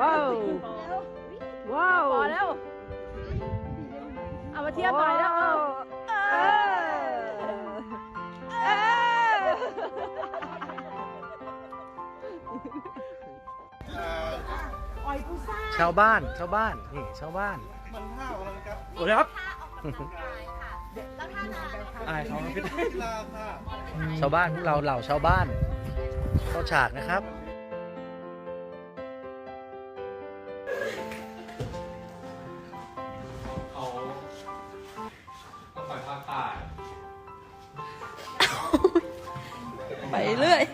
ว้าวว้าวพอแล้วเอามาเทียบหน่อยแล้วเออเออเออชาวบ้านชาวบ้านนี่ชาวบ้านมันท่าอะไรครับสวัสดีครับอายเขาพี่กีฬาค่ะชาวบ้านพวกเราเหล่าชาวบ้านเข้าฉากนะครับ 对